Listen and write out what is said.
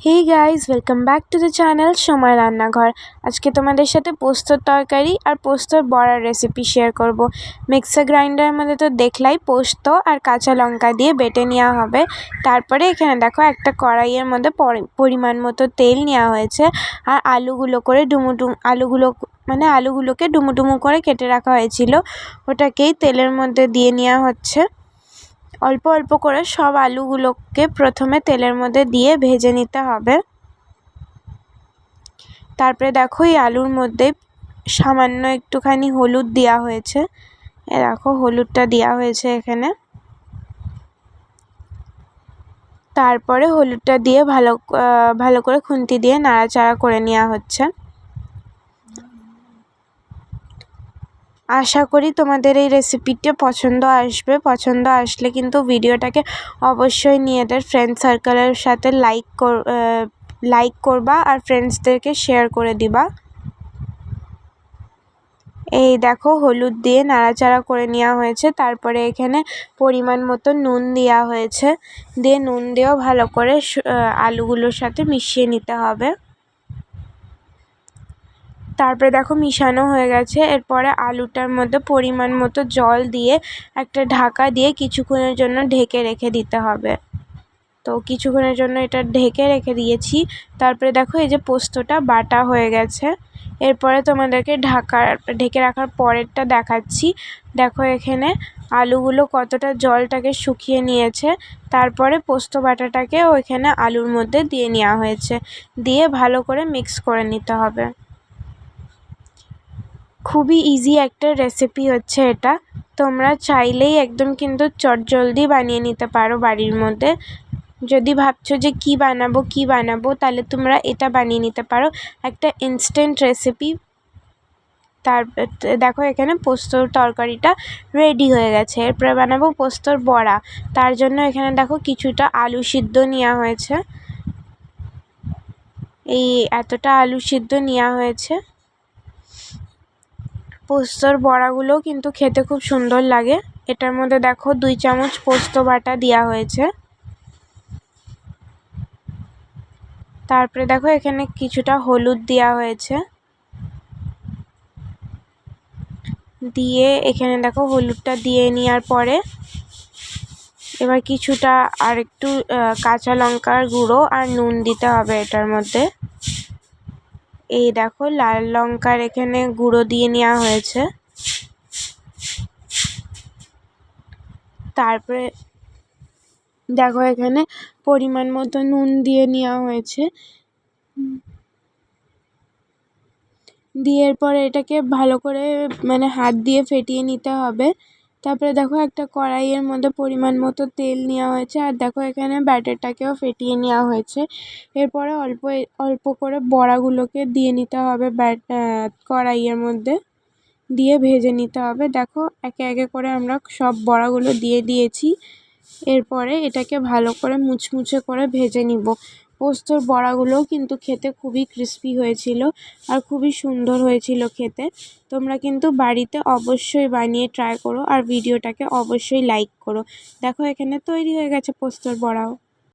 Hey guys welcome back to the channel সময় রান্নাঘর আজকে তোমাদের সাথে পোস্তর তরকারি আর পোস্তর বড়ার রেসিপি শেয়ার করব। মিক্সার গ্রাইন্ডারের মধ্যে তো দেখলাই পোস্ত আর কাঁচা লঙ্কা দিয়ে বেটে নেওয়া হবে। তারপরে এখানে দেখো একটা কড়াইয়ের মধ্যে পরিমাণ মতো তেল নেওয়া হয়েছে। আর আলুগুলো করে ডুমু ডুমু আলুগুলো মানে আলুগুলোকে ডুমু ডুমু করে কেটে রাখা হয়েছিল। ওটাকেই তেলের মধ্যে দিয়ে নেওয়া হচ্ছে। অল্প অল্প করে সব আলুগুলোকে প্রথমে তেলের মধ্যে দিয়ে ভেজে নিতে হবে। তারপরে দেখো, এই আলুর মধ্যে সামান্য একটুখানি হলুদ দেওয়া হয়েছে। এ দেখো, হলুদটা দেওয়া হয়েছে এখানে। তারপরে হলুদটা দিয়ে ভালো ভালো করে খুন্তি দিয়ে নাড়াচাড়া করে নেওয়া হচ্ছে। আশা করি তোমাদের এই রেসিপিটা পছন্দ আসবে। পছন্দ আসলে কিন্তু ভিডিওটাকে অবশ্যই নিজেদের ফ্রেন্ড সার্কেলের সাথে লাইক কর লাইক করবা আর ফ্রেন্ডসদেরকে শেয়ার করে দিবা। এই দেখো, হলুদ দিয়ে নাড়াচাড়া করে নেওয়া হয়েছে। তারপরে এখানে পরিমাণ মতো নুন দেওয়া হয়েছে। দিয়ে নুন দিয়েও ভালো করে আলুগুলোর সাথে মিশিয়ে নিতে হবে। তারপরে দেখো মিশানো হয়ে গেছে। এরপরে আলুটার মধ্যে পরিমাণ মতো জল দিয়ে একটা ঢাকা দিয়ে কিছুক্ষণের জন্য ঢেকে রেখে দিতে হবে। তো কিছুক্ষণের জন্য এটা ঢেকে রেখে দিয়েছি। তারপরে দেখো এই যে পোস্তটা বাটা হয়ে গেছে। এরপরে তোমাদেরকে ঢাকার ঢেকে রাখার পরেরটা দেখাচ্ছি। দেখো এখানে আলুগুলো কতটা জলটাকে শুকিয়ে নিয়েছে। তারপরে পোস্ত বাটাটাকে ওইখানে আলুর মধ্যে দিয়ে নেওয়া হয়েছে। দিয়ে ভালো করে মিক্স করে নিতে হবে। খুবই ইজি একটা রেসিপি হচ্ছে এটা। তোমরা চাইলেই একদম কিন্তু চটজলদি বানিয়ে নিতে পারো বাড়ির মধ্যে। যদি ভাবছ যে কি বানাবো কি বানাবো, তাহলে তোমরা এটা বানিয়ে নিতে পারো। একটা ইনস্ট্যান্ট রেসিপি তার দেখো এখানে পোস্তর তরকারিটা রেডি হয়ে গেছে। এরপরে বানাবো পোস্তর বড়া। তার জন্য এখানে দেখো কিছুটা আলু সিদ্ধ নেওয়া হয়েছে। এই এতটা আলু সিদ্ধ নেওয়া হয়েছে। পোস্তর বড়াগুলোও কিন্তু খেতে খুব সুন্দর লাগে। এটার মধ্যে দেখো দুই চামচ পোস্ত বাটা দেওয়া হয়েছে। তারপরে দেখো এখানে কিছুটা হলুদ দেওয়া হয়েছে। দিয়ে এখানে দেখো হলুদটা দিয়ে নেওয়ার পরে এবার কিছুটা আর একটু কাঁচা লঙ্কার গুঁড়ো আর নুন দিতে হবে এটার মধ্যে। এই দেখো, লাল লঙ্কার এখানে গুঁড়ো দিয়ে নেওয়া হয়েছে। তারপরে দেখো এখানে পরিমাণ মতো নুন দিয়ে নেওয়া হয়েছে। দিয়ে এরপরে এটাকে ভালো করে মানে হাত দিয়ে ফেটিয়ে নিতে হবে। তারপরে দেখো একটা কড়াইয়ের মধ্যে পরিমাণ মতো তেল নেওয়া হয়েছে, আর দেখো এখানে ব্যাটারটাকেও ফেটিয়ে নেওয়া হয়েছে। এরপরে অল্প অল্প করে বড়াগুলোকে দিয়ে নিতে হবে ব্যাট কড়াইয়ের মধ্যে। দিয়ে ভেজে নিতে হবে। দেখো একে একে করে আমরা সব বড়াগুলো দিয়ে দিয়েছি। এরপরে এটাকে ভালো করে মুচমুচে করে ভেজে নিব। পোস্তর বড়াগুলোও কিন্তু খেতে খুবই ক্রিস্পি হয়েছিল আর খুবই সুন্দর হয়েছিল খেতে। তোমরা কিন্তু বাড়িতে অবশ্যই বানিয়ে ট্রাই করো আর ভিডিওটাকে অবশ্যই লাইক করো। দেখো এখানে তৈরি হয়ে গেছে পোস্তর বড়াও।